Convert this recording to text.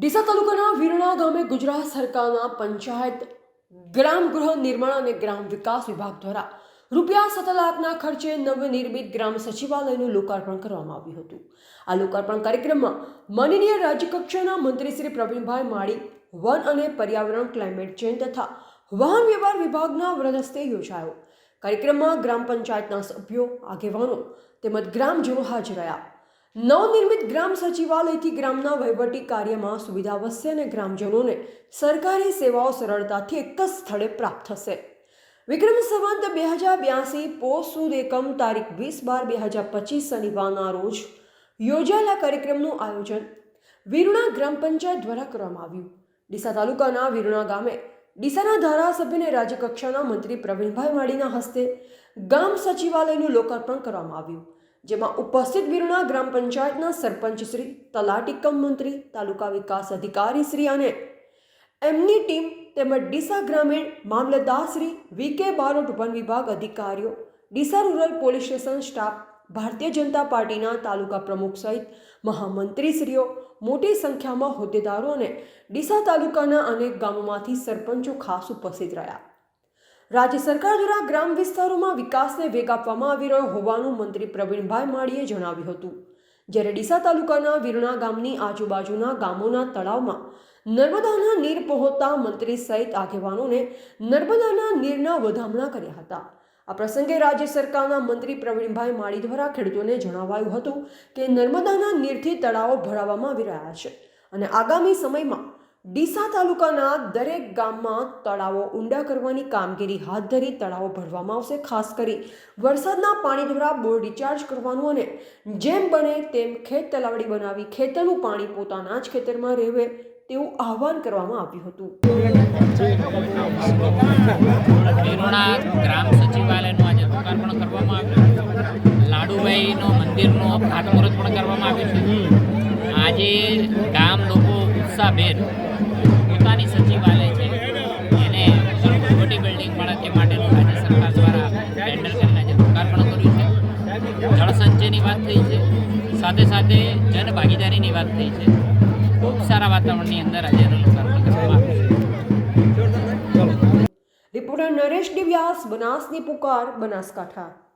ડીસા તાલુકાના વિરણા ગામે ગુજરાત સરકારના પંચાયત, ગ્રામ ગૃહ નિર્માણ અને ગ્રામ વિકાસ વિભાગ દ્વારા રૂપિયા સત્તર લાખના ખર્ચે નવનિર્મિત ગ્રામ સચિવાલયનું લોકાર્પણ કરવામાં આવ્યું હતું. આ લોકાર્પણ કાર્યક્રમમાં માનનીય રાજ્યકક્ષાના મંત્રી શ્રી પ્રવીણભાઈ માળી, વન અને પર્યાવરણ, ક્લાઇમેટ ચેન્જ તથા વાહન વ્યવહાર વિભાગના વરદ યોજાયો. કાર્યક્રમમાં ગ્રામ પંચાયતના સભ્યો, આગેવાનો તેમજ ગ્રામજનો હાજર રહ્યા. નવનિર્મિત ગ્રામ સચિવાલયથી ગ્રામના વહીવટી કાર્યમાં સુવિધા વધશે અને ગ્રામજનોને સરકારી સેવાઓ સરળતાથી એક જ સ્થળે પ્રાપ્ત થશે. વિક્રમ સંવંત બે હજાર બ્યાસી પોષ સુદ એકમ તારીખ વીસ બાર બે હજાર પચીસ શનિવારના રોજ યોજાયેલા કાર્યક્રમનું આયોજન વિરુણા ગ્રામ પંચાયત દ્વારા કરવામાં આવ્યું. ડીસા તાલુકાના વિરુણા ગામે ડીસાના ધારાસભ્યને રાજ્યકક્ષાના મંત્રી પ્રવીણભાઈ માળીના હસ્તે ગામ સચિવાલયનું લોકાર્પણ કરવામાં આવ્યું. જેમાં ઉપસ્થિત વિરુણા ગ્રામ પંચાયતના સરપંચ શ્રી, તલાટી કમ મંત્રી, તાલુકા વિકાસ અધિકારી શ્રી અને એમની ટીમ તેમજ ડીસા ગ્રામીણ મામલતદાર શ્રી વી કે બારોટ વન વિભાગ અધિકારીઓ, Deesa rural police station staff, Bharatiya Janata પાર્ટીના તાલુકા પ્રમુખ સહિત મહામંત્રીશ્રીઓ, મોટી સંખ્યામાં હોદ્દેદારો અને ડીસા તાલુકાના અનેક ગામોમાંથી સરપંચો ખાસ ઉપસ્થિત રહ્યા. રાજ્ય સરકાર દ્વારા ગ્રામ વિસ્તારોમાં વિકાસને વેગ આપવામાં આવી રહ્યો હોવાનું મંત્રી પ્રવીણભાઈ માળીએ જણાવ્યું હતું. જ્યારે ડીસા તાલુકાના વીરણા ગામની આજુબાજુના ગામોના તળાવમાં નર્મદાના નીર પહોંચતા મંત્રી સહિત આગેવાનોને નર્મદાના નીરના વધામણા કર્યા હતા. આ પ્રસંગે રાજ્ય સરકારના મંત્રી પ્રવીણભાઈ માળી દ્વારા ખેડૂતોને જણાવાયું હતું કે નર્મદાના નીરથી તળાવો ભરાવવામાં આવી રહ્યા છે અને આગામી સમયમાં ડીસા તાલુકાના દરેક ગામમાં તળાવો ઊંડા કરવાની કામગીરી હાથ ધરી તળાવો ભરવામાં આવશે, ખાસ કરી વરસાદના પાણી દ્વારા બોર રિચાર્જ કરવાનું અને જેમ બને તેમ ખેત તલાવડી બનાવી ખેતરનું પાણી પોતાના જ ખેતરમાં રહેવે તેવું આહવાન કરવામાં આવ્યું હતું. ગ્રામ સચિવાલયનું આજે લોકાર્પણ કરવામાં આવ્યું. લાડુભાઈનો મંદિરનું ખાતમુહૂર્ત પણ કરવામાં આવ્યું છે. આજે ઉત્સાહભેર પોતાની સચિવાલય છે. એને મોટી બિલ્ડિંગ મળે તે રાજ્ય સરકાર દ્વારા ટેન્ડર કરીને આજે લોકાર્પણ કર્યું છે. જળસંચયની વાત થઈ છે. સાથે સાથે જનભાગીદારીની વાત થઈ છે. ખૂબ સારા વાતાવરણની અંદર આજે એનું લોકાર્પણ કરવામાં રિપોર્ટર નરેશ દિવ્યાસ, બનાસની પુકાર, બનાસકાંઠા.